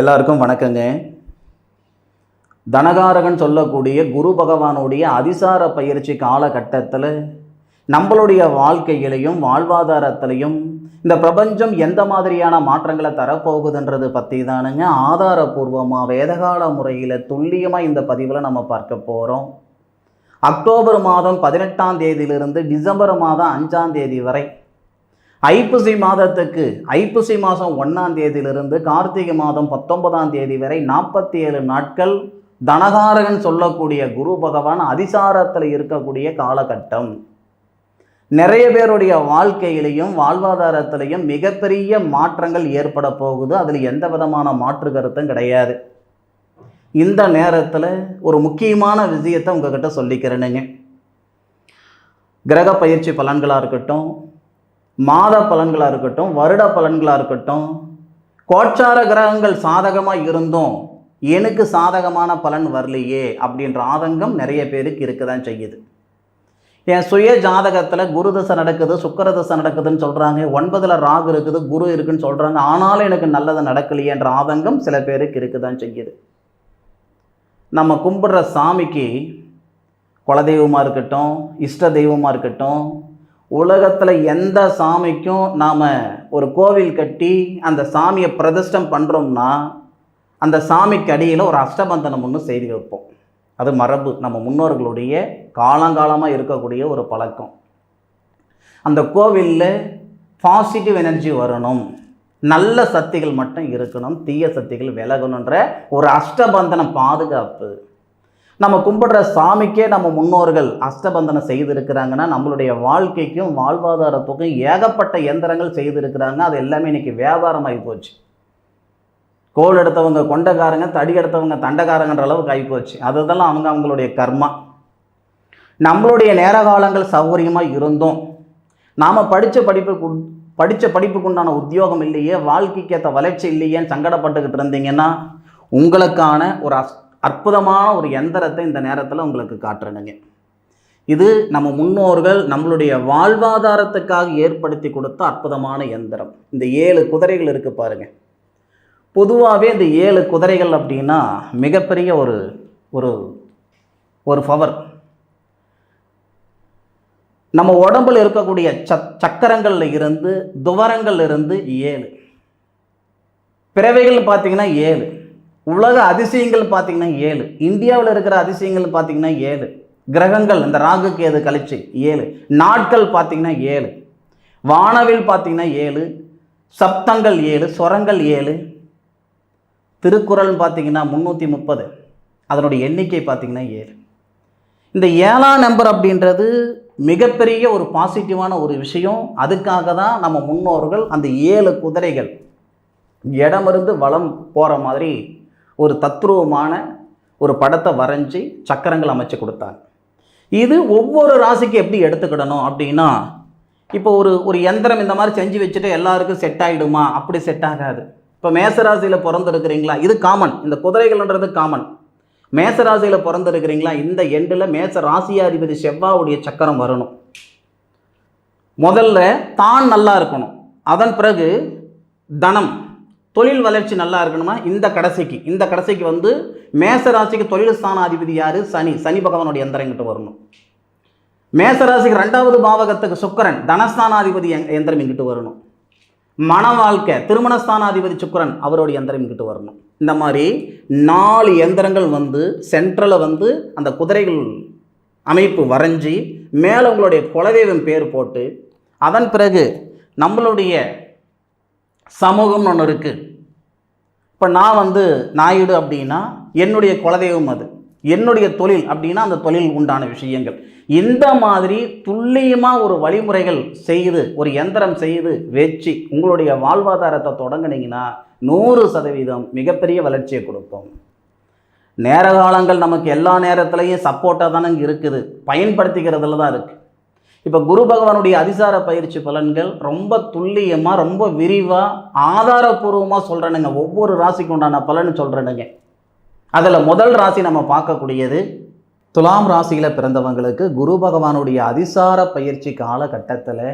எல்லாருக்கும் வணக்கங்க. தனகாரகன் சொல்லக்கூடிய குரு பகவானுடைய அதிசார பயிற்சி காலகட்டத்தில் நம்மளுடைய வாழ்க்கையிலையும் வாழ்வாதாரத்திலையும் இந்த பிரபஞ்சம் எந்த மாதிரியான மாற்றங்களை தரப்போகுதுன்றது பற்றி தானுங்க ஆதாரபூர்வமாக வேதகால முறையில் துல்லியமாக இந்த பதிவில் நம்ம பார்க்க போகிறோம் அக்டோபர் மாதம் பதினெட்டாம் தேதியிலிருந்து டிசம்பர் மாதம் அஞ்சாம் தேதி வரை ஐப்பசி மாதத்துக்கு ஐப்பசி மாதம் ஒன்றாம் தேதியிலிருந்து கார்த்திகை மாதம் பத்தொன்பதாம் தேதி வரை நாற்பத்தி ஏழு நாட்கள் தனகாரகன் சொல்லக்கூடிய குரு பகவான் அதிசாரத்தில் இருக்கக்கூடிய காலகட்டம். நிறைய பேருடைய வாழ்க்கையிலையும் வாழ்வாதாரத்திலையும் மிகப்பெரிய மாற்றங்கள் ஏற்பட போகுது. அதில் எந்த விதமான மாற்று கருத்தும் கிடையாது. இந்த நேரத்தில் ஒரு முக்கியமான விஷயத்தை உங்ககிட்ட சொல்லிக்கிறேனுங்க. கிரக பயிற்சி பலன்களாக இருக்கட்டும் மாத பலன்களாக இருக்கட்டும் வருட பலன்களாக இருக்கட்டும் கோச்சார கிரகங்கள் சாதகமாக இருந்தும் எனக்கு சாதகமான பலன் வரலையே அப்படின்ற ஆதங்கம் நிறைய பேருக்கு இருக்க தான் செய்யுது. என் சுய ஜாதகத்தில் குரு தசை நடக்குது சுக்கர தசை நடக்குதுன்னு சொல்கிறாங்க ஒன்பதில் ராகு இருக்குது குரு இருக்குன்னு சொல்கிறாங்க ஆனாலும் எனக்கு நல்லது நடக்கலையேன்ற ஆதங்கம் சில பேருக்கு இருக்க தான் செய்யுது. நம்ம கும்பிடுற சாமிக்கு குலதெய்வமாக இருக்கட்டும் இஷ்ட தெய்வமாக இருக்கட்டும் உலகத்தில் எந்த சாமிக்கும் நாம் ஒரு கோவில் கட்டி அந்த சாமியை பிரதிஷ்டம் பண்ணுறோம்னா அந்த சாமிக்கு அடியில் ஒரு அஷ்டபந்தனம் ஒன்று செய்து வைப்போம். அது மரபு. நம்ம முன்னோர்களுடைய காலங்காலமாக இருக்கக்கூடிய ஒரு பழக்கம். அந்த கோவிலில் பாசிட்டிவ் எனர்ஜி வரணும். நல்ல சக்திகள் மட்டும் இருக்கணும். தீய சக்திகள் விலகணுன்ற ஒரு அஷ்டபந்தனம் பாதுகாப்பு. நம்ம கும்பிடுற சாமிக்கே நம்ம முன்னோர்கள் அஷ்டபந்தனம் செய்திருக்கிறாங்கன்னா நம்மளுடைய வாழ்க்கைக்கும் வாழ்வாதாரத்துக்கும் ஏகப்பட்ட எந்திரங்கள் செய்திருக்கிறாங்க. அது எல்லாமே இன்றைக்கி வியாபாரமாகி போச்சு. கோல் எடுத்தவங்க கொண்டக்காரங்க தடி எடுத்தவங்க தண்டக்காரங்கன்ற அளவுக்கு ஆகி போச்சு. அதுதெல்லாம் அவங்க அவங்களுடைய கர்மா. நம்மளுடைய நேர காலங்கள் சௌகரியமாக இருந்தோம் நாம் படித்த படிப்புக்கு படித்த படிப்புக்குண்டான உத்தியோகம் இல்லையே வாழ்க்கைக்கு ஏற்ற வளர்ச்சி இல்லையேன்னு சங்கடப்பட்டுக்கிட்டு இருந்தீங்கன்னா உங்களுக்கான ஒரு அஸ் அற்புதமான ஒரு எந்திரத்தை இந்த நேரத்தில் உங்களுக்கு காட்டுறேனுங்க. இது நம்ம முன்னோர்கள் நம்மளுடைய வாழ்வாதாரத்துக்காக ஏற்படுத்தி கொடுத்த அற்புதமான எந்திரம். இந்த ஏழு குதிரைகள் இருக்குது பாருங்கள் பொதுவாகவே இந்த ஏழு குதிரைகள் அப்படின்னா மிகப்பெரிய ஒரு ஒரு ஒரு பவர். நம்ம உடம்பில் இருக்கக்கூடிய சக் சக்கரங்களில் இருந்து துவரங்கள் இருந்து ஏழு. பிறவைகள் பார்த்தீங்கன்னா ஏழு. உலக அதிசயங்கள் பார்த்தீங்கன்னா ஏழு. இந்தியாவில் இருக்கிற அதிசயங்கள் பார்த்தீங்கன்னா ஏழு. கிரகங்கள் இந்த ராகுக்கு எது கழிச்சு ஏழு. நாட்கள் பார்த்தீங்கன்னா ஏழு. வானவில் பார்த்தீங்கன்னா ஏழு. சப்தங்கள் ஏழு ஸ்வரங்கள் ஏழு. திருக்குறள் பார்த்தீங்கன்னா முந்நூற்றி முப்பது. அதனுடைய எண்ணிக்கை பார்த்தீங்கன்னா ஏழு. இந்த ஏழாம் நம்பர் அப்படின்றது மிகப்பெரிய ஒரு பாசிட்டிவான ஒரு விஷயம். அதுக்காக தான் நம்ம முன்னோர்கள் அந்த ஏழு குதிரைகள் இடமிருந்து வளம் போகிற மாதிரி ஒரு தத்ரூபமான ஒரு படத்தை வரைஞ்சி சக்கரங்கள் அமைச்சு கொடுத்தாங்க இது ஒவ்வொரு ராசிக்கு எப்படி எடுத்துக்கிடணும் அப்படின்னா இப்போ ஒரு ஒரு எந்திரம் இந்த மாதிரி செஞ்சு வச்சுட்டு எல்லாருக்கும் செட் ஆகிடுமா அப்படி செட் ஆகாது. இப்போ மேசராசியில் பிறந்திருக்கிறீங்களா? இது காமன் இந்த குதிரைகள்ன்றது காமன் மேசராசியில் பிறந்திருக்கிறீங்களா? இந்த எண்டில் மேச ராசியாதிபதி செவ்வாவுடைய சக்கரம் வரணும். முதல்ல தான் நல்லா இருக்கணும். அதன் பிறகு தனம். தொழில் வளர்ச்சி நல்லா இருக்கணுமா? இந்த கடைசிக்கு. இந்த கடைசிக்கு வந்து மேச ராசிக்கு தொழில் ஸ்தானாதிபதி யார்? சனி. சனி பகவானுடைய எந்திரங்கிட்ட வரணும். மேச ராசிக்கு ரெண்டாவது பாவகத்துக்கு சுக்கரன் தனஸ்தானாதிபதி எந்திரம் இங்கிட்டு வரணும். மன வாழ்க்கை திருமணஸ்தானாதிபதி சுக்கரன் அவருடைய எந்திரம் இங்கிட்டு வரணும். இந்த மாதிரி நாலு எந்திரங்கள் வந்து சென்ட்ரலில் வந்து அந்த குதிரைகள் அமைப்பு வரைஞ்சி மேலே உங்களுடைய குலதெய்வம் பேர் போட்டு அதன் பிறகு நம்மளுடைய சமூகம்னு ஒன்று இருக்குது இப்போ நான் வந்து நாயுடு அப்படின்னா என்னுடைய குலதெய்வம் அது. என்னுடைய தொழில் அப்படின்னா அந்த தொழில் உண்டான விஷயங்கள். இந்த மாதிரி துல்லியமாக ஒரு வழிமுறைகள் செய்து ஒரு எந்திரம் செய்து வச்சு உங்களுடைய வாழ்வாதாரத்தை தொடங்குனீங்கன்னா நூறு சதவீதம் மிகப்பெரிய வளர்ச்சியை கொடுக்கும் நேர காலங்கள் நமக்கு எல்லா நேரத்துலையும் சப்போர்ட்டாக தானே இருக்குது. பயன்படுத்திக்கிறதுல தான் இருக்குது இப்போ குரு பகவானுடைய அதிசார பயிற்சி பலன்கள் ரொம்ப துல்லியமாக ரொம்ப விரிவாக ஆதாரபூர்வமாக சொல்கிறேனுங்க ஒவ்வொரு ராசிக்கு உண்டான பலன் சொல்கிறேனுங்க அதில் முதல் ராசி நம்ம பார்க்கக்கூடியது துலாம் ராசியில் பிறந்தவங்களுக்கு குரு பகவானுடைய அதிசார பயிற்சி காலகட்டத்தில்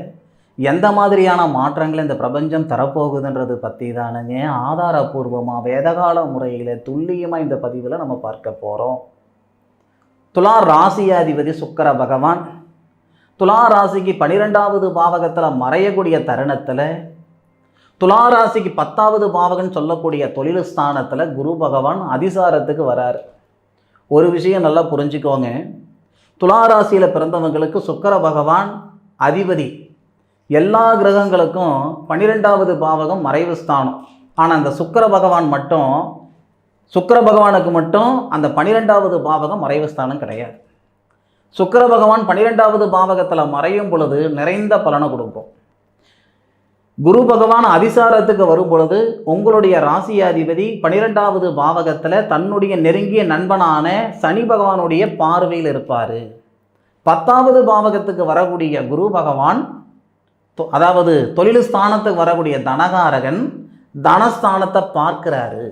எந்த மாதிரியான மாற்றங்களை இந்த பிரபஞ்சம் தரப்போகுதுன்றது பற்றி தானுங்க. ஆதாரபூர்வமாக வேதகால முறையில் துல்லியமாக இந்த பதிவில் நம்ம பார்க்க போகிறோம் துலா ராசியாதிபதி சுக்கர பகவான். துலா ராசிக்கு பனிரெண்டாவது பாவகத்தில் மறையக்கூடிய தருணத்தில் துலா ராசிக்கு பத்தாவது பாவகன் சொல்லக்கூடிய தொழில் ஸ்தானத்தில் குரு பகவான் அதிசாரத்துக்கு வராரு. ஒரு விஷயம் நல்லா புரிஞ்சுக்கோங்க. துலா ராசியில் பிறந்தவங்களுக்கு சுக்கர பகவான் அதிபதி. எல்லா கிரகங்களுக்கும் பன்னிரெண்டாவது பாவகம் மறைவு ஸ்தானம். ஆனால் அந்த சுக்கர பகவான் மட்டும் சுக்கர பகவானுக்கு மட்டும் அந்த பன்னிரெண்டாவது பாவகம் மறைவு ஸ்தானம் கிடையாது. சுக்கர பகவான் பன்னிரெண்டாவது பாவகத்தில் மறையும் பொழுது நிறைந்த பலனை கொடுக்கும். குரு பகவான் அதிசாரத்துக்கு வரும் பொழுது உங்களுடைய ராசியாதிபதி பன்னிரெண்டாவது பாவகத்தில் தன்னுடைய நெருங்கிய நண்பனான சனி பகவானுடைய பார்வையில் இருப்பார். பத்தாவது பாவகத்துக்கு வரக்கூடிய குரு பகவான் தொ- அதாவது தொழில் ஸ்தானத்துக்கு வரக்கூடிய தனகாரகன் தனஸ்தானத்தை பார்க்கிறாரு.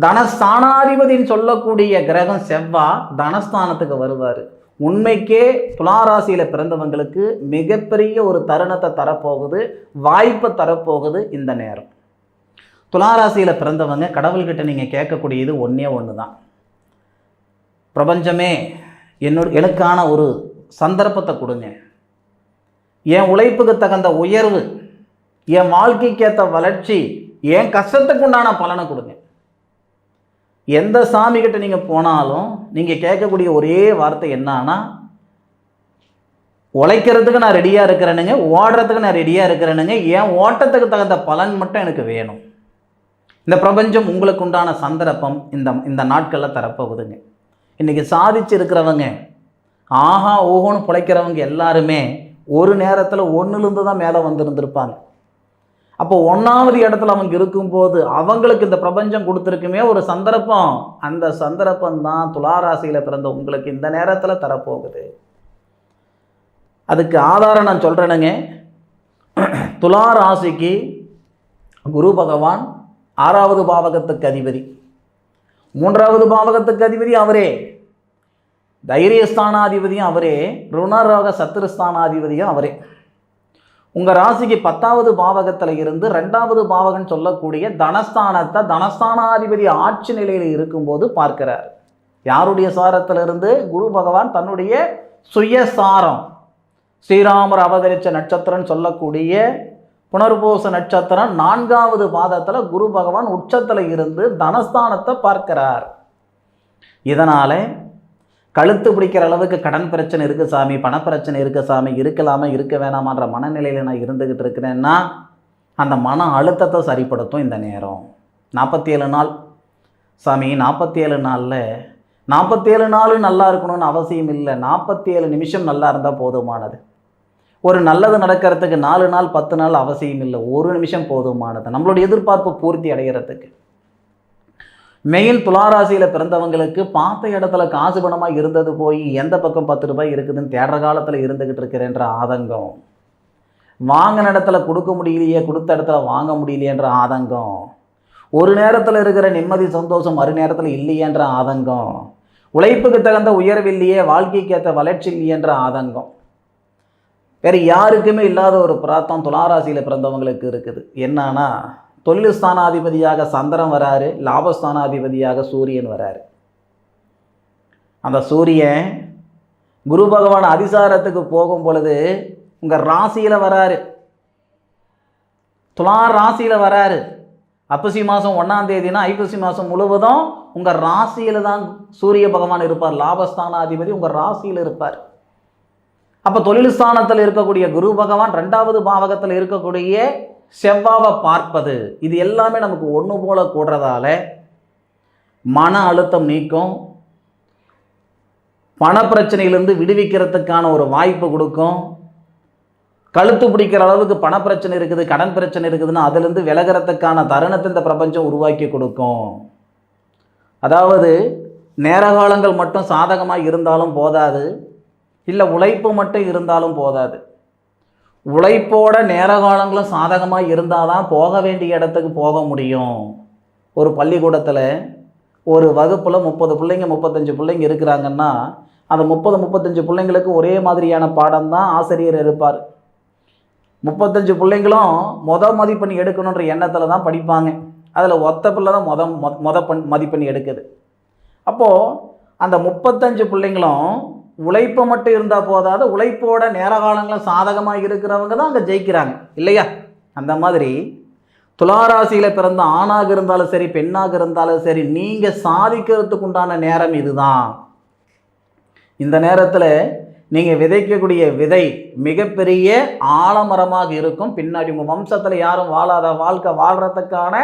தனஸ்தானாதிபதின்னு சொல்லக்கூடிய கிரகம் செவ்வா தனஸ்தானத்துக்கு வருவார். உண்மைக்கே துளாராசியில் பிறந்தவங்களுக்கு மிகப்பெரிய ஒரு தருணத்தை தரப்போகுது வாய்ப்பை தரப்போகுது இந்த நேரம். துளாராசியில் பிறந்தவங்க கடவுள்கிட்ட நீங்கள் கேட்கக்கூடியது ஒன்றே ஒன்று தான் பிரபஞ்சமே என்னோட எனக்கான ஒரு சந்தர்ப்பத்தை கொடுங்க. என் உழைப்புக்கு தகுந்த உயர்வு என் வாழ்க்கைக்கேற்ற வளர்ச்சி என் கஷ்டத்துக்கு உண்டான பலனை கொடுங்க. எந்த சாமி கிட்ட நீங்கள் போனாலும் நீங்கள் கேட்கக்கூடிய ஒரே வார்த்தை என்னன்னா உழைக்கிறதுக்கு நான் ரெடியாக இருக்கிறேனுங்க ஓடுறதுக்கு நான் ரெடியாக இருக்கிறேனுங்க என் ஓட்டத்துக்கு தகுந்த பலன் மட்டும் எனக்கு வேணும். இந்த பிரபஞ்சம் உங்களுக்கு உண்டான சந்தர்ப்பம் இந்த இந்த நாட்களில் தரப்போகுதுங்க. இன்றைக்கி சாதிச்சு இருக்கிறவங்க ஆஹா ஓஹோன்னு பிழைக்கிறவங்க எல்லாருமே ஒரு நேரத்தில் ஒன்றுலேருந்து தான் மேலே வந்திருந்திருப்பாங்க. அப்போ ஒன்றாவது இடத்துல அவங்க இருக்கும்போது அவங்களுக்கு இந்த பிரபஞ்சம் கொடுத்துருக்குமே ஒரு சந்தர்ப்பம். அந்த சந்தர்ப்பம் தான் துளாராசியில் பிறந்த உங்களுக்கு இந்த நேரத்தில் தரப்போகுது. அதுக்கு ஆதாரம் நான் சொல்கிறேனுங்க துலா ராசிக்கு குரு பகவான் ஆறாவது பாவகத்துக்கு அதிபதி. மூன்றாவது பாவகத்துக்கு அதிபதி அவரே. தைரியஸ்தானாதிபதியும் அவரே. ருணரோக சத்துருஸ்தானாதிபதியும் அவரே. உங்கள் ராசிக்கு பத்தாவது பாவகத்தில் இருந்து ரெண்டாவது பாவகன் சொல்லக்கூடிய தனஸ்தானத்தை தனஸ்தானாதிபதி ஆட்சி நிலையில் இருக்கும்போது பார்க்கிறார். யாருடைய சாரத்திலிருந்து குரு பகவான் தன்னுடைய சுயசாரம். ஸ்ரீராமர் அவதரித்த நட்சத்திரம் சொல்லக்கூடிய புனர்பூச நட்சத்திரம் நான்காவது பாதத்தில் குரு பகவான் உச்சத்தில் இருந்து தனஸ்தானத்தை பார்க்கிறார். இதனால் கழுத்து பிடிக்கிற அளவுக்கு கடன் பிரச்சனை இருக்குது சாமி பணப்பிரச்சனை இருக்குது சாமி இருக்கலாமா இருக்க வேணாமான்ற மனநிலையில் நான் இருந்துக்கிட்டு இருக்கிறேன்னா அந்த மன அழுத்தத்தை சரிப்படுத்தும் இந்த நேரம். நாற்பத்தி ஏழு நாள். சாமி நாற்பத்தி ஏழு நாளில் நாற்பத்தேழு நாள் நல்லா இருக்கணும்னு அவசியம் இல்லை. நாற்பத்தி ஏழு நிமிஷம் நல்லா இருந்தால் போதுமானது. ஒரு நல்லது நடக்கிறதுக்கு நாலு நாள் பத்து நாள் அவசியம் இல்லை. ஒரு நிமிஷம் போதுமானது. நம்மளோட எதிர்பார்ப்பு பூர்த்தி அடைகிறதுக்கு மெயில் துளாராசியில் பிறந்தவங்களுக்கு பார்த்த இடத்துல காசு பணமாக இருந்தது போய் எந்த பக்கம் பத்து ரூபாய் இருக்குதுன்னு தேடுற காலத்தில் இருந்துக்கிட்டு இருக்கிறேன்ற ஆதங்கம். வாங்கின இடத்துல கொடுக்க முடியலையே கொடுத்த இடத்துல வாங்க முடியலையேன்ற ஆதங்கம். ஒரு நேரத்தில் இருக்கிற நிம்மதி சந்தோஷம் மறு நேரத்தில் இல்லையேன்ற ஆதங்கம். உழைப்புக்கு தகுந்த உயர்வில்லையே வாழ்க்கைக்கு ஏற்ற வளர்ச்சி இல்லையன்ற ஆதங்கம். வேறு யாருக்குமே இல்லாத ஒரு பிராத்தம் துளாராசியில் பிறந்தவங்களுக்கு இருக்குது. என்னன்னா தொழில் ஸ்தானாதிபதியாக சந்திரன் வராரு லாபஸ்தானாதிபதியாக சூரியன் வராரு. அந்த சூரியன் குரு பகவான் அதிசாரத்துக்கு போகும் பொழுது உங்கள் ராசியில் வராரு. துலா ராசியில் வராரு. அப்பசி மாதம் ஒன்றாம் தேதினா ஐப்பசி மாதம் முழுவதும் உங்கள் ராசியில் தான் சூரிய பகவான் இருப்பார். லாபஸ்தானாதிபதி உங்கள் ராசியில் இருப்பார். அப்போ தொழில் ஸ்தானத்தில் இருக்கக்கூடிய குரு பகவான் ரெண்டாவது பாவகத்தில் இருக்கக்கூடிய செவ்வாவை பார்ப்பது. இது எல்லாமே நமக்கு ஒன்று போல கூடுறதால மன அழுத்தம் நீக்கும். பணப்பிரச்சனையிலேருந்து விடுவிக்கிறதுக்கான ஒரு வாய்ப்பு கொடுக்கும். கழுத்து பிடிக்கிற அளவுக்கு பணப்பிரச்சனை இருக்குது கடன் பிரச்சனை இருக்குதுன்னா அதுலேருந்து விலகிறதுக்கான தருணத்தை இந்த பிரபஞ்சம் உருவாக்கி கொடுக்கும். அதாவது நேரகாலங்கள் மட்டும் சாதகமாக இருந்தாலும் போதாது. இல்லை உழைப்பு மட்டும் இருந்தாலும் போதாது. உழைப்போட நேர காலங்களும் சாதகமாக இருந்தால் தான் போக வேண்டிய இடத்துக்கு போக முடியும். ஒரு பள்ளிக்கூடத்தில் ஒரு வகுப்பில் முப்பது பிள்ளைங்க முப்பத்தஞ்சு பிள்ளைங்க இருக்கிறாங்கன்னா அந்த முப்பது முப்பத்தஞ்சு பிள்ளைங்களுக்கு ஒரே மாதிரியான பாடம் தான் ஆசிரியர் இருப்பார் முப்பத்தஞ்சு பிள்ளைங்களும் மொத மதிப்பெண் எடுக்கணுன்ற எண்ணத்தில் தான் படிப்பாங்க. அதில் ஒத்த பிள்ளை தான் மொத மொ- மொத பண் மதிப்பெண் எடுக்குது. அப்போது அந்த முப்பத்தஞ்சு பிள்ளைங்களும் உழைப்பு மட்டும் இருந்தால் போதாது உழைப்போட நேர காலங்களில் சாதகமாக இருக்கிறவங்க தான் அங்கே ஜெயிக்கிறாங்க. இல்லையா? அந்த மாதிரி துளாராசியில் பிறந்த ஆணாக இருந்தாலும் சரி பெண்ணாக இருந்தாலும் சரி நீங்கள் சாதிக்கிறதுக்கு உண்டான நேரம் இதுதான். இந்த நேரத்தில் நீங்கள் விதைக்கக்கூடிய விதை மிகப்பெரிய ஆலமரமாக இருக்கும். பின்னாடி உங்கள் வம்சத்தில் யாரும் வாழாத வாழ்க்கை வாழ்கிறதுக்கான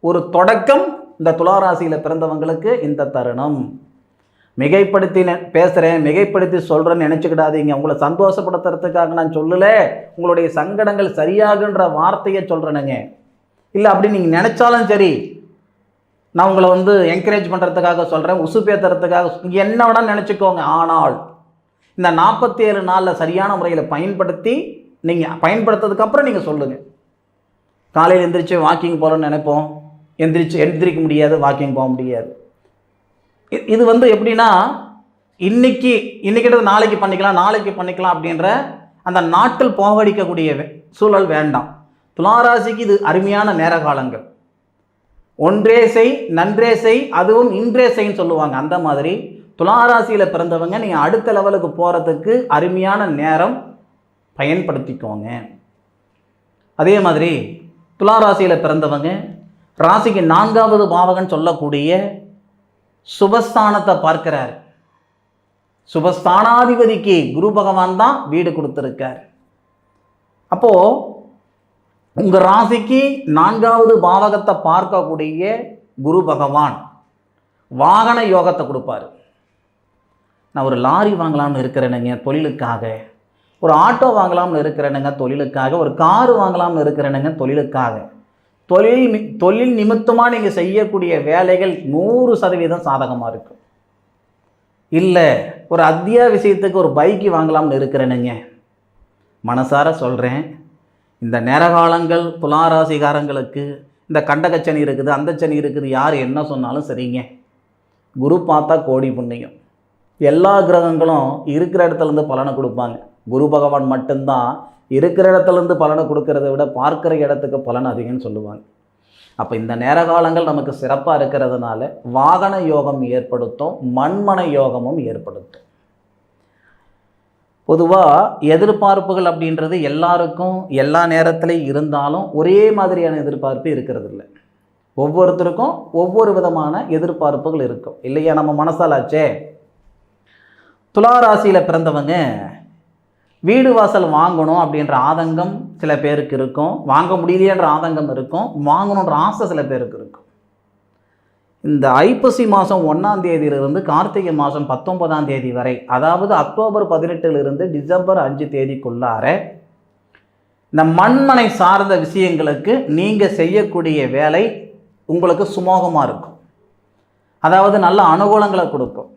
ஒரு தொடக்கம் இந்த துளாராசியில் பிறந்தவங்களுக்கு இந்த தருணம். மிகைப்படுத்தி பேசுகிறேன் மிகைப்படுத்தி சொல்கிறேன்னு நினச்சிக்கிடாதீங்க. உங்களை சந்தோஷப்படுத்துறதுக்காக நான் சொல்லலை. உங்களுடைய சங்கடங்கள் சரியாகுன்ற வார்த்தையை சொல்கிறேனுங்க இல்லை அப்படி நீங்கள் நினச்சாலும் சரி நான் உங்களை வந்து என்கரேஜ் பண்ணுறதுக்காக சொல்கிறேன் உசுப்பேத்துறதுக்காக நீங்கள் என்ன வேணால் நினச்சிக்கோங்க. ஆனால் இந்த நாற்பத்தி ஏழு நாளில் சரியான முறையில் பயன்படுத்தி நீங்கள் பயன்படுத்துறதுக்கப்புறம் நீங்கள் சொல்லுங்கள் காலையில் எந்திரிச்சு வாக்கிங் போகலான்னு நினைப்போம். எந்திரிச்சு எந்திரிக்க முடியாது வாக்கிங் போக முடியாது. இது வந்து எப்படின்னா இன்னைக்கு இன்னைக்கிட்ட நாளைக்கு பண்ணிக்கலாம் நாளைக்கு பண்ணிக்கலாம் அப்படின்ற அந்த நாட்கள் போகடிக்கக்கூடிய வே- சூழல் வேண்டாம். துளாராசிக்கு இது அருமையான நேர காலங்கள். ஒன்றே செய் நன்றே செய் அதுவும் இன்றே செய்ன்னு சொல்லுவாங்க. அந்த மாதிரி துளாராசியில் பிறந்தவங்க நீங்கள் அடுத்த லெவலுக்கு போகிறதுக்கு அருமையான நேரம் பயன்படுத்திக்கோங்க. அதே மாதிரி துளாராசியில் பிறந்தவங்க ராசிக்கு நான்காவது பாவகன் சொல்லக்கூடிய சுபஸ்தானத்தை பார்க்கிறார். சுபஸ்தானாதிபதிக்கு குரு பகவான் தான் வீடு கொடுத்துருக்கார். அப்போது உங்கள் ராசிக்கு நான்காவது பாவகத்தை பார்க்கக்கூடிய குரு பகவான் வாகன யோகத்தை கொடுப்பாரு. நான் ஒரு லாரி வாங்கலாம்னு இருக்கிறேனுங்க தொழிலுக்காக. ஒரு ஆட்டோ வாங்கலாம்னு இருக்கிறேனுங்க தொழிலுக்காக. ஒரு கார் வாங்கலாம்னு இருக்கிறேனுங்க தொழிலுக்காக. தொழில் நி- தொழில் நிமித்தமாக நீங்கள் செய்யக்கூடிய வேலைகள் நூறு சதவீதம் சாதகமாக இருக்கும் இல்லை ஒரு அத்தியாவசியத்துக்கு ஒரு பைக்கு வாங்கலாம்னு இருக்கிறேனுங்க. மனசார சொல்கிறேன் இந்த நேரகாலங்கள் துளாராசிகாரங்களுக்கு இந்த கண்டகச்சனி இருக்குது அந்த சனி இருக்குது யார் என்ன சொன்னாலும் சரிங்க. குரு பார்த்தா கோடி புண்ணியம். எல்லா கிரகங்களும் இருக்கிற இடத்துலேருந்து பலனை கொடுப்பாங்க. குரு பகவான் மட்டும்தான் இருக்கிற இடத்துலேருந்து பலனை கொடுக்கறத விட பார்க்குற இடத்துக்கு பலன் அதிகம்னு சொல்லுவாங்க. அப்போ இந்த நேர காலங்கள் நமக்கு சிறப்பாக இருக்கிறதுனால வாகன யோகம் ஏற்படுத்தும் மண்மன யோகமும் ஏற்படுத்தும். பொதுவாக எதிர்பார்ப்புகள் அப்படின்றது எல்லாருக்கும் எல்லா நேரத்துலையும் இருந்தாலும் ஒரே மாதிரியான எதிர்பார்ப்பு இருக்கிறது இல்லை ஒவ்வொருத்தருக்கும் ஒவ்வொரு விதமான எதிர்பார்ப்புகள் இருக்கும். இல்லையா? நம்ம மனசாலாச்சே. துளாராசியில் பிறந்தவங்க வீடு வாசல் வாங்கணும் அப்படின்ற ஆதங்கம் சில பேருக்கு இருக்கும். வாங்க முடியலையன்ற ஆதங்கம் இருக்கும். வாங்கணுன்ற ஆசை சில பேருக்கு இருக்கும். இந்த ஐப்பசி மாதம் ஒன்றாம் தேதியிலிருந்து கார்த்திகை மாதம் பத்தொன்பதாம் தேதி வரை அதாவது அக்டோபர் பதினெட்டிலிருந்து டிசம்பர் அஞ்சு தேதிக்குள்ளார இந்த மண்மனை சார்ந்த விஷயங்களுக்கு நீங்கள் செய்யக்கூடிய வேலை உங்களுக்கு சுமோகமாக இருக்கும். அதாவது நல்ல அனுகூலங்களை கொடுக்கும்.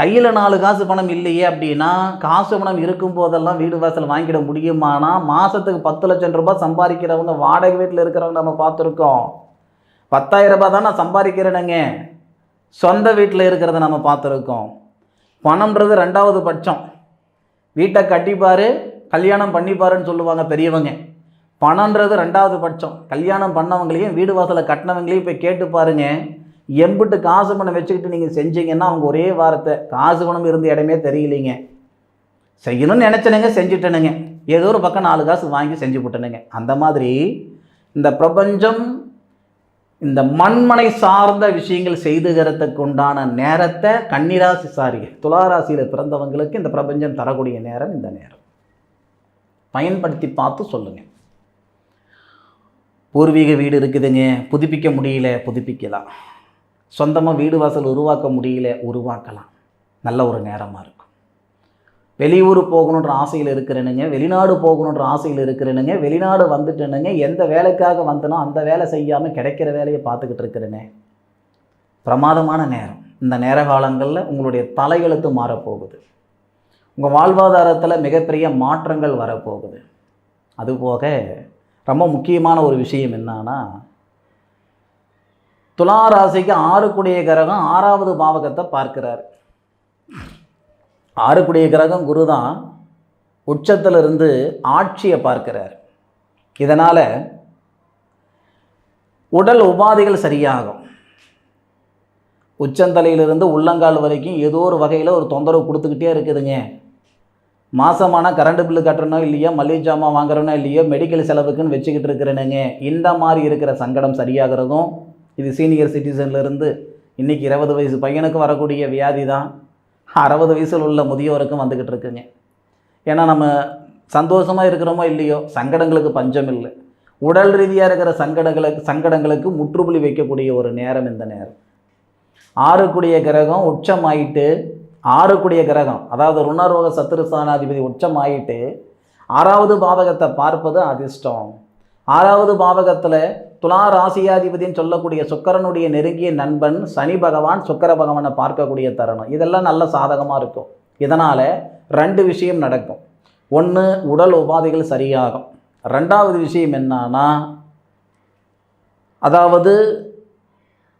கையில் நாலு காசு பணம் இல்லையே அப்படின்னா காசு பணம் இருக்கும் போதெல்லாம் வீடு வாசல் வாங்கிட முடியுமானா மாதத்துக்கு பத்து லட்சம் ரூபாய் சம்பாதிக்கிறவங்க வாடகை வீட்டில் இருக்கிறவங்க நம்ம பார்த்துருக்கோம். பத்தாயிரம் ரூபாய் தான் நான் சம்பாதிக்கிறேனுங்க. சொந்த வீட்டில் இருக்கிறத நம்ம பார்த்துருக்கோம். பணம்ன்றது ரெண்டாவது பட்சம். வீட்டை கட்டிப்பார் கல்யாணம் பண்ணிப்பாருன்னு சொல்லுவாங்க பெரியவங்க. பணம்ன்றது ரெண்டாவது பட்சம். கல்யாணம் பண்ணவங்களையும் வீடு வாசலை கட்டினவங்களையும் போய் கேட்டு பாருங்க எம்பிட்டு காசு பணம் வச்சுக்கிட்டு நீங்கள் செஞ்சீங்கன்னா அவங்க ஒரே வாரத்தை காசு பணம் இருந்த இடமே தெரியலைங்க. செய்யணும்னு நினச்சனுங்க செஞ்சுட்டனுங்க. ஏதோ ஒரு பக்கம் நாலு காசு வாங்கி செஞ்சு விட்டனுங்க அந்த மாதிரி இந்த பிரபஞ்சம் இந்த மண்மனை சார்ந்த விஷயங்கள் செய்துகிறதுக்கு உண்டான நேரத்தை கன்னிராசி சாரி துளாராசியில் பிறந்தவங்களுக்கு இந்த பிரபஞ்சம் தரக்கூடிய நேரம் இந்த நேரம். பயன்படுத்தி பார்த்து சொல்லுங்கள் பூர்வீக வீடு இருக்குதுங்க. புதுப்பிக்க முடியல புதுப்பிக்கலாம். சொந்தமாக வீடு வாசல் உருவாக்க முடியல உருவாக்கலாம். நல்ல ஒரு நேரமாக இருக்கும். வெளியூர் போகணுன்ற ஆசையில் இருக்கிறேனுங்க வெளிநாடு போகணுன்ற ஆசையில் இருக்கிறேனுங்க வெளிநாடு வந்துட்டேனுங்க எந்த வேலைக்காக வந்தனோ அந்த வேலை செய்யாமல் கிடைக்கிற வேலையை பார்த்துக்கிட்டு இருக்கிறேனே பிரமாதமான நேரம். இந்த நேர காலங்களில் உங்களுடைய தலையெழுத்து மாறப்போகுது. உங்கள் வாழ்வாதாரத்தில் மிகப்பெரிய மாற்றங்கள் வரப்போகுது. அதுபோக ரொம்ப முக்கியமான ஒரு விஷயம் என்னன்னா துலா ராசிக்கு ஆறுக்குடைய கிரகம் ஆறாவது பாவகத்தை பார்க்கிறார். ஆறுக்குடைய கிரகம் குரு தான் உச்சத்திலிருந்து ஆட்சியை பார்க்கிறார். இதனால் உடல் உபாதைகள் சரியாகும். உச்சந்தலையிலிருந்து உள்ளங்கால் வரைக்கும் ஏதோ ஒரு வகையில் ஒரு தொந்தரவு கொடுத்துக்கிட்டே இருக்குதுங்க. மாதமான கரண்ட் பில்லு கட்டணும் இல்லையோ மளிகை ஜாமான் வாங்குறனோ இல்லையோ மெடிக்கல் செலவுக்குன்னு வச்சுக்கிட்டு இருக்கிறேனுங்க. இந்த மாதிரி இருக்கிற சங்கடம் சரியாகிறதும் இது சீனியர் சிட்டிசன்லேருந்து இன்றைக்கி இருபது வயசு பையனுக்கு வரக்கூடிய வியாதி தான். அறுபது வயசில் உள்ள முதியோருக்கும் வந்துக்கிட்டு இருக்குங்க. ஏன்னா நம்ம சந்தோஷமாக இருக்கிறோமோ இல்லையோ சங்கடங்களுக்கு பஞ்சம் இல்லை உடல் ரீதியாக இருக்கிற சங்கடங்களுக்கு சங்கடங்களுக்கு முற்றுப்புள்ளி வைக்கக்கூடிய ஒரு நேரம் இந்த நேரம். ஆறுக்குடிய கிரகம் உச்சமாயிட்டு ஆறுக்குடிய கிரகம் அதாவது ருணரோக சத்துருஸ்தானாதிபதி உச்சமாயிட்டு ஆறாவது பாவகத்தை பார்ப்பது அதிர்ஷ்டம். ஆறாவது பாவகத்தில் துலா ராசியாதிபதின்னு சொல்லக்கூடிய சுக்கரனுடைய நெருங்கிய நண்பன் சனி பகவான் சுக்கர பகவானை பார்க்கக்கூடிய தருணம். இதெல்லாம் நல்ல சாதகமாக இருக்கும். இதனால் ரெண்டு விஷயம் நடக்கும். ஒன்று உடல் உபாதைகள் சரியாகும். ரெண்டாவது விஷயம் என்னன்னா அதாவது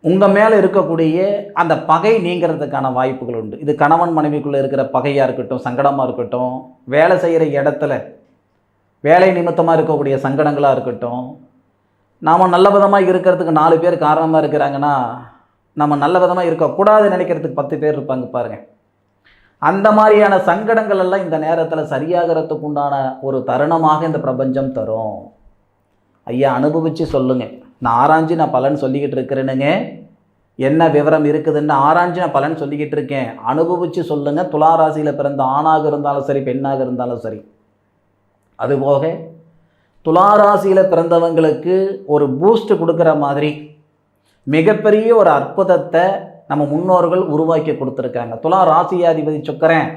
உங்கள் மேலே இருக்கக்கூடிய அந்த பகை நீங்கிறதுக்கான வாய்ப்புகள் உண்டு. இது கணவன் மனைவிக்குள்ளே இருக்கிற பகையாக இருக்கட்டும் சங்கடமாக இருக்கட்டும் வேலை செய்கிற இடத்துல வேலை நிமித்தமாக இருக்கக்கூடிய சங்கடங்களாக இருக்கட்டும் நாம் நல்ல விதமாக இருக்கிறதுக்கு நாலு பேர் காரணமாக இருக்கிறாங்கன்னா நம்ம நல்ல விதமாக இருக்கக்கூடாது நினைக்கிறதுக்கு பத்து பேர் இருப்பாங்க பாருங்கள் அந்த மாதிரியான சங்கடங்கள் எல்லாம் இந்த நேரத்தில் சரியாகிறதுக்கு உண்டான ஒரு தருணமாக இந்த பிரபஞ்சம் தரும். ஐயா அனுபவித்து சொல்லுங்கள் நான் ஆராய்ஞ்சு நான் பலன் சொல்லிக்கிட்டு இருக்கிறேனுங்க. என்ன விவரம் இருக்குதுன்னு ஆராய்ஞ்சு நான் பலன் சொல்லிக்கிட்டு இருக்கேன். அனுபவித்து சொல்லுங்கள் துளாராசியில் பிறந்த ஆணாக இருந்தாலும் சரி பெண்ணாக இருந்தாலும் சரி. அதுபோக துளாராசியில் பிறந்தவங்களுக்கு ஒரு பூஸ்ட் கொடுக்குற மாதிரி மிகப்பெரிய ஒரு அற்புதத்தை நம்ம முன்னோர்கள் உருவாக்கி கொடுத்துருக்காங்க. துலா ராசியாதிபதி சுக்கரன்.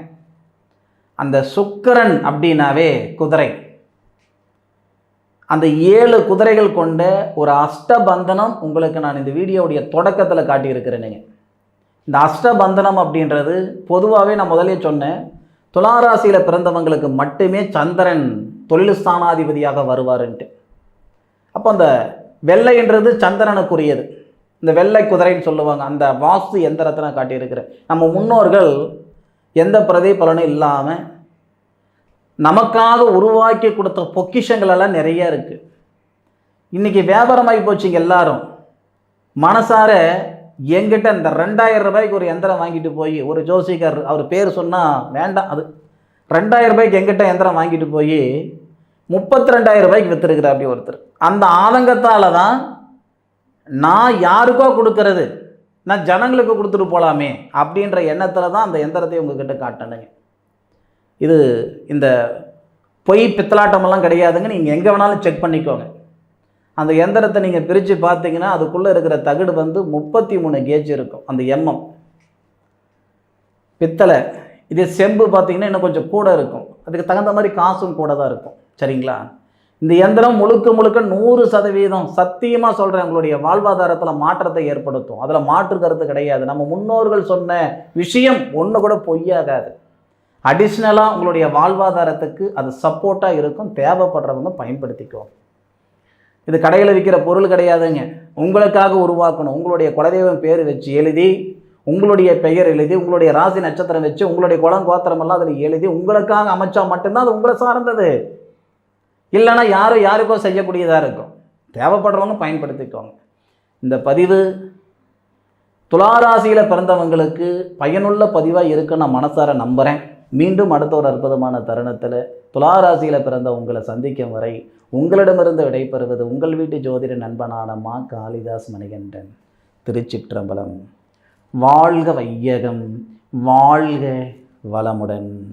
அந்த சுக்கரன் அப்படின்னாவே குதிரை. அந்த ஏழு குதிரைகள் கொண்ட ஒரு அஷ்டபந்தனம் உங்களுக்கு நான் இந்த வீடியோவுடைய தொடக்கத்தில் காட்டியிருக்கிறேனுங்க இந்த அஷ்டபந்தனம் அப்படின்றது பொதுவாகவே நான் முதலே சொன்னேன். துளாராசியில் பிறந்தவங்களுக்கு மட்டுமே சந்திரன் தொழில் ஸ்தானாதிபதியாக வருவாருன்ட்டு. அப்போ அந்த வெள்ளைன்றது சந்திரனுக்குரியது. இந்த வெள்ளை குதிரைன்னு சொல்லுவாங்க. அந்த வாஸ்து எந்திரத்தை நான் காட்டியிருக்கிறேன் நம்ம முன்னோர்கள் எந்த பிரதிபலனும் இல்லாமல் நமக்காக உருவாக்கி கொடுத்த பொக்கிஷங்கள் எல்லாம் நிறைய இருக்குது இன்றைக்கி வியாபாரமாகி போச்சுங்க எல்லாரும். மனசார எங்கிட்ட இந்த ரெண்டாயிரம் ரூபாய்க்கு ஒரு எந்திரம் வாங்கிட்டு போய் ஒரு ஜோசிகர் அவர் பேர் சொன்னால் வேண்டாம் அது. ரெண்டாயிரம் ரூபாய்க்கு எங்கிட்ட எந்திரம் வாங்கிட்டு போய் முப்பத்தி ரெண்டாயிரம் ரூபாய்க்கு விற்றுருக்குற அப்படி ஒருத்தர். அந்த ஆதங்கத்தால் தான் நான் யாருக்கோ கொடுக்கறது நான் ஜனங்களுக்கு கொடுத்துட்டு போகலாமே அப்படின்ற எண்ணத்தில் தான் அந்த எந்திரத்தை உங்ககிட்ட காட்டணுங்க இது இந்த பொய் பித்தலாட்டமெல்லாம் கிடையாதுங்க. நீங்கள் எங்கே வேணாலும் செக் பண்ணிக்கோங்க. அந்த எந்திரத்தை நீங்கள் பிரித்து பார்த்தீங்கன்னா அதுக்குள்ளே இருக்கிற தகடு வந்து முப்பத்தி மூணு கேஜ் இருக்கும். அந்த எம்எம். பித்தளை. இதே செம்பு பார்த்தீங்கன்னா இன்னும் கொஞ்சம் கூட இருக்கும். அதுக்கு தகுந்த மாதிரி காசும் கூட தான் இருக்கும். சரிங்களா? இந்த இயந்திரம் முழுக்க முழுக்க நூறு சதவீதம் சத்தியமாக சொல்கிறேன் உங்களுடைய வாழ்வாதாரத்தில் மாற்றத்தை ஏற்படுத்தும். அதில் மாற்று கருத்து கிடையாது. நம்ம முன்னோர்கள் சொன்ன விஷயம் ஒன்று கூட பொய்யாகாது. அடிஷ்னலாக உங்களுடைய வாழ்வாதாரத்துக்கு அது சப்போர்ட்டாக இருக்கும். தேவைப்படுறவங்க பயன்படுத்திக்கோ இது கடையில் விற்கிற பொருள் கிடையாதுங்க. உங்களுக்காக உருவாக்கணும். உங்களுடைய குலதெய்வம் பேர் வச்சு எழுதி உங்களுடைய பெயர் எழுதி உங்களுடைய ராசி நட்சத்திரம் வச்சு உங்களுடைய குளம் கோத்திரமெல்லாம் அதில் எழுதி உங்களுக்காக அமைச்சா மட்டும்தான் அது உங்களை சார்ந்தது. இல்லைன்னா யாரும் யாருக்கோ செய்யக்கூடியதாக இருக்கும். தேவைப்படுறவங்க பயன்படுத்திக்கோங்க. இந்த பதிவு துளாராசியில் பிறந்தவங்களுக்கு பயனுள்ள பதிவாக இருக்குன்னு நான் மனசார நம்புகிறேன் மீண்டும் அடுத்த ஒரு அற்புதமான தருணத்தில் துளாராசியில் பிறந்த உங்களை சந்திக்கும் வரை உங்களிடமிருந்து விடைபெறுவது உங்கள் வீட்டு ஜோதிட நண்பனான மா காளிதாஸ் மணிகண்டன். திருச்சிற்றம்பலம். வாழ்க வையகம் வாழ்க வளமுடன்.